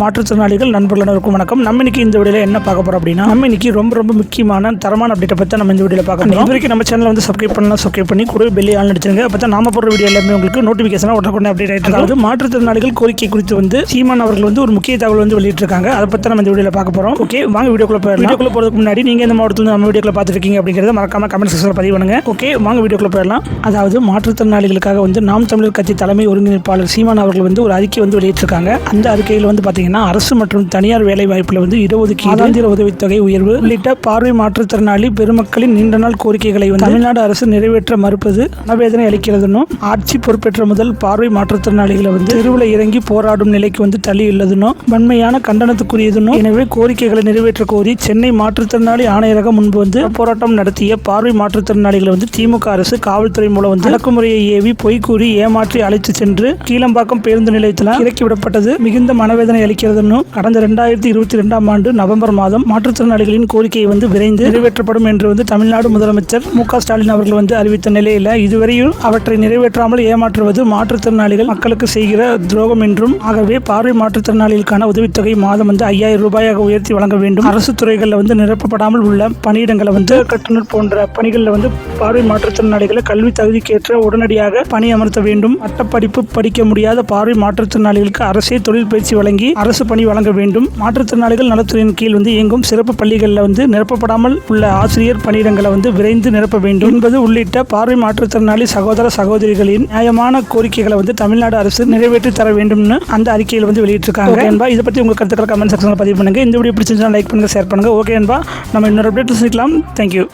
மாற்றுத்திறனாளிகள் நண்பர்கள் அனைவருக்கும் வணக்கம். நம்ம இன்னைக்கு இந்த வீடியோவில் என்ன பார்க்க போறோம் அப்படின்னா நம்ம இன்னைக்கு ரொம்ப ரொம்ப முக்கியமான தரமான அப்டேட்டை பற்றி நம்ம இந்த வீடியோவில் பார்க்கணும் இது வரைக்கும் நம்ம சேனல் வந்து சப்ஸ்கிரைப் பண்ணலாம் சப்ஸ்கிரைப் பண்ணி கூட பெல்லி ஆன் அடிச்சிருங்க அப்போ தான் நாம போடுற வீடியோ எல்லாமே உங்களுக்கு நோட்டிஃபிகேஷனாக உடனே அப்டேட் ஆகிட்டு அதாவது மாற்றுத்திறனாளிகள் கோரிக்கை குறித்து வந்து சீமான் அவர்கள் வந்து ஒரு முக்கிய தகவல் வந்து வெளியிட்டிருக்காங்க. அதை பற்றி நம்ம இந்த வீடியோவில் பார்க்க போறோம். ஓகே வாங்க வீடியோக்குள்ள போயிடலாம். வீடியோக்குள்ள போகிறதுக்கு முன்னாடி நீங்கள் இந்த மாவட்டத்தில் நம்ம வீடியோக்குள்ள பார்த்துருக்கீங்க அப்படிங்கிறத மறக்காம கமெண்ட் செக்ஷனில் பதிவு பண்ணுங்க. ஓகே வாங்க வீடியோக்குள்ள போயிடலாம். அதாவது மாற்றுத்திறனாளிகளுக்காக வந்து நாம் தமிழர் கட்சி தலைமை ஒருங்கிணைப்பாளர் சீமான் அவர்கள் வந்து ஒரு அறிக்கை வந்து வெளியிட்டிருக்காங்க. அந்த அறிக்கையில் வந்து பார்த்தீங்கன்னா அரசு மற்றும் தனியார் வேலை வாய்ப்பில் வந்து இடஒதுக்கீடு மாதாந்திர உதவித்தொகை உயர்வு. உள்ளிட்ட பார்வை மாற்றுத்திறனாளி பெருமக்களின் நீண்ட நாள் கோரிக்கைகளை வந்து தமிழ்நாடு அரசு நிறைவேற்ற மறுப்பது மனவேதனை அளிக்கிறதுனும் ஆட்சி பொறுப்பேற்ற முதல் பார்வை மாற்றுத்திறனாளிகளை வந்து தெருவில் இறங்கி போராடும் நிலைக்கு வந்து தள்ளியுள்ளதுனும் வன்மையான கண்டனத்துக்குரியதுனும் எனவே கோரிக்கைகளை நிறைவேற்ற கோரி சென்னை மாற்றுத்திறனாளி ஆணையரகம் முன்பு வந்து போராட்டம் நடத்திய பார்வை மாற்றுத்திறனாளிகளை வந்து திமுக அரசு காவல்துறை மூலம் வந்து அடக்குமுறையை ஏவி பொய் கூறி ஏமாற்றி அழைத்து சென்று கீழம்பாக்கம் பேருந்து நிலையத்தில் இறக்கி விடப்பட்டது மிகுந்த மனவேதனை அளிக்கிறதுன்னு கடந்த ரெண்டாயிரத்தி இருபத்தி ரெண்டாம் ஆண்டு நவம்பர் மாதம் மாற்றுத்திறனாளிகளின் கோரிக்கையை வந்து விரைந்து நிறைவேற்றப்படும் என்று வந்து தமிழ்நாடு முதலமைச்சர் மு ஸ்டாலின் அவர்கள் வந்து அறிவித்த நிலையில் இதுவரையும் அவற்றை நிறைவேற்றாமல் ஏமாற்றுவது மாற்றுத்திறனாளிகள் மக்களுக்கு செய்கிற துரோகம் என்றும் ஆகவே பார்வை மாற்றுத்திறனாளிகளுக்கான உதவித்தொகை மாதம் வந்து ஐயாயிரம் ரூபாயாக உயர்த்தி வழங்க வேண்டும். அரசு துறைகளில் வந்து நிரப்பப்படாமல் உள்ள பணியிடங்களை வந்து கட்டுநர் போன்ற பணிகளில் வந்து பார்வை மாற்றுத்திறனாளிகளை கல்வி தகுதிக்கேற்ற உடனடியாக பணி அமர்த்த வேண்டும். பட்டப்படிப்பு படிக்க முடியாத பார்வை மாற்றுத்திறனாளிகளுக்கு அரசே தொழில் பயிற்சி வழங்கி அரசு பணி வழங்க வேண்டும். மாற்றுத்திறனாளிகள் நலத்துறையின் கீழ் வந்து இயங்கும் சிறப்பு பள்ளிகளில் வந்து நிரப்பப்படாமல் உள்ள ஆசிரியர் பணியிடங்களை வந்து விரைந்து நிரப்ப வேண்டும். என்பது உள்ளிட்ட பார்வை மாற்றுத்திறனாளி சகோதர சகோதரிகளின் நியாயமான கோரிக்கைகளை வந்து தமிழ்நாடு அரசு நிறைவேற்றி தர வேண்டும்னு அந்த அறிக்கையில் வந்து வெளியிட்டிருக்காங்க. என்பா இதை பற்றி உங்கள் கருத்துக்களை கமெண்ட் செக்ஷனில் பதிவு பண்ணுங்க. இந்த வீடியோ பிடிச்சிருந்தா லைக் பண்ணுங்க ஷேர் பண்ணுங்க. ஓகே என்பா நம்ம இன்னொரு அப்டேட் சந்திக்கலாம். தேங்க்யூ